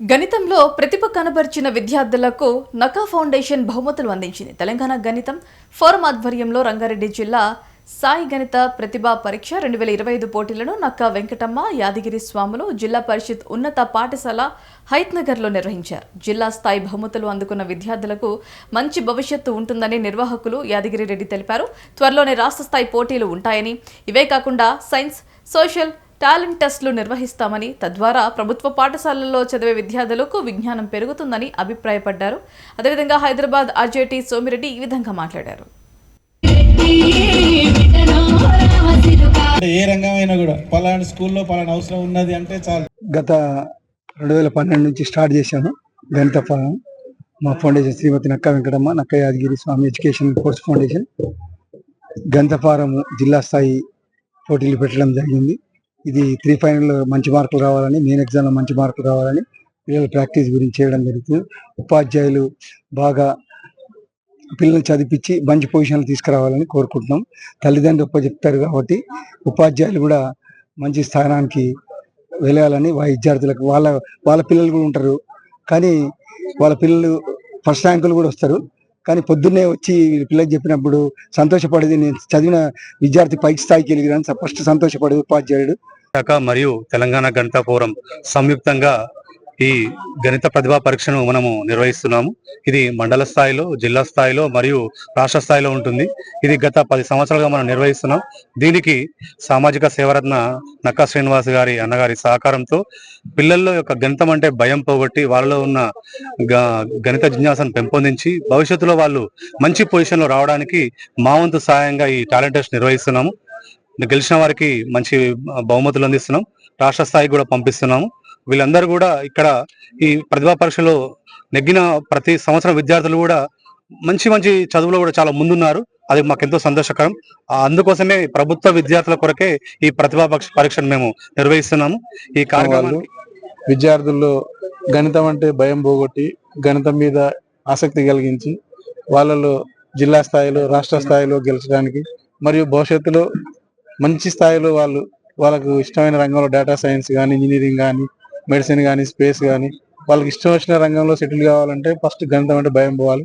గణితంలో ప్రతిభ కనబరిచిన విద్యార్థులకు నకా ఫౌండేషన్ బహుమతులు అందించింది. తెలంగాణ గణితం ఫోరం ఆధ్వర్యంలో రంగారెడ్డి జిల్లా సాయి గణిత ప్రతిభా పరీక్ష రెండు వేల ఇరవై ఐదు పోటీలను నక్కా వెంకటమ్మ యాదగిరి స్వాములు జిల్లా పరిషత్ ఉన్నత పాఠశాల హైత్నగర్లో నిర్వహించారు. జిల్లా స్థాయి బహుమతులు అందుకున్న విద్యార్థులకు మంచి భవిష్యత్తు ఉంటుందని నిర్వాహకులు యాదగిరి రెడ్డి తెలిపారు. త్వరలోనే రాష్ట్ర స్థాయి పోటీలు ఉంటాయని. ఇవే కాకుండా సైన్స్ సోషల్ టాలెంట్ టెస్టులు నిర్వహిస్తామని తద్వారా ప్రభుత్వ పాఠశాలల్లో చదివే విద్యార్థులకు విజ్ఞానం పెరుగుతుందని అభిప్రాయపడ్డారు. అదేవిధంగా హైదరాబాద్ ఆర్జేటీ సోమిరెడ్డి ఈ విధంగా మాట్లాడారు. ఏ రంగమైనా కూడా పలానా స్కూల్లో పలానా అవసరం ఉన్నది అంటే చాలు. గత రెండు వేల పన్నెండు నుంచి స్టార్ట్ చేశాను గణిత ఫలం మా foundation Shrimati Nakka Venkatamma Nakka Yadagiri Swamy education course foundation. గణిత ఫారం జిల్లా స్థాయి పోటీలు పెట్టడం జరిగింది. ఇది త్రీ ఫైనల్లో మంచి మార్కులు రావాలని మెయిన్ ఎగ్జామ్లో మంచి మార్కులు రావాలని పిల్లల ప్రాక్టీస్ గురించి చేయడం జరుగుతుంది. ఉపాధ్యాయులు బాగా పిల్లల్ని చదివించి మంచి పొజిషన్లు తీసుకురావాలని కోరుకుంటున్నాం. తల్లిదండ్రులు ఒప్ప చెప్తారు కాబట్టి ఉపాధ్యాయులు కూడా మంచి స్థానానికి వెళ్ళాలని విద్యార్థులకు వాళ్ళ వాళ్ళ పిల్లలు కూడా ఉంటారు. కానీ వాళ్ళ పిల్లలు ఫస్ట్ ర్యాంకులు కూడా వస్తారు. కానీ పొద్దున్నే వచ్చి పిల్లలు పిల్లలకు చెప్పినప్పుడు సంతోషపడేది నేను చదివిన విద్యార్థి పైకి స్థాయికి వెళ్ళిన ఫస్ట్ సంతోషపడేది ఉపాధ్యాయుడు. శాఖ మరియు తెలంగాణ గణిత ఫోరం సంయుక్తంగా ఈ గణిత ప్రతిభా పరీక్షను మనము నిర్వహిస్తున్నాము. ఇది మండల స్థాయిలో జిల్లా స్థాయిలో మరియు రాష్ట్ర స్థాయిలో ఉంటుంది. ఇది గత పది సంవత్సరాలుగా మనం నిర్వహిస్తున్నాం. దీనికి సామాజిక సేవరత్న నక్కా శ్రీనివాస్ గారి అన్నగారి సహకారంతో పిల్లల్లో యొక్క గణితం అంటే భయం పోగొట్టి వాళ్ళలో ఉన్న గ- గణిత జిజ్ఞాసను పెంపొందించి భవిష్యత్తులో వాళ్ళు మంచి పొజిషన్లో రావడానికి మా వంతు సహాయంగా ఈ టాలెంట్ టెస్ట్ నిర్వహిస్తున్నాము. గెలిచిన వారికి మంచి బహుమతులు అందిస్తున్నాం. రాష్ట్ర స్థాయికి కూడా పంపిస్తున్నాము. వీళ్ళందరూ కూడా ఇక్కడ ఈ ప్రతిభా పరీక్షలో నెగ్గిన ప్రతి సంవత్సరం విద్యార్థులు కూడా మంచి మంచి చదువులో కూడా చాలా ముందున్నారు. అది మాకు ఎంతో సంతోషకరం. ఆ అందుకోసమే ప్రభుత్వ విద్యార్థుల కొరకే ఈ ప్రతిభా పరీక్షను మేము నిర్వహిస్తున్నాము. ఈ కార్యక్రమాలు విద్యార్థుల్లో గణితం అంటే భయం పోగొట్టి గణితం మీద ఆసక్తి కలిగించి వాళ్ళలో జిల్లా స్థాయిలో రాష్ట్ర స్థాయిలో గెలిచడానికి మరియు భవిష్యత్తులో మంచి స్థాయిలో వాళ్ళు వాళ్ళకు ఇష్టమైన రంగంలో డేటా సైన్స్ కానీ ఇంజనీరింగ్ కానీ మెడిసిన్ కానీ స్పేస్ కానీ వాళ్ళకి ఇష్టం వచ్చిన రంగంలో సెటిల్ కావాలంటే ఫస్ట్ గణితం అంటే భయం పోవాలి.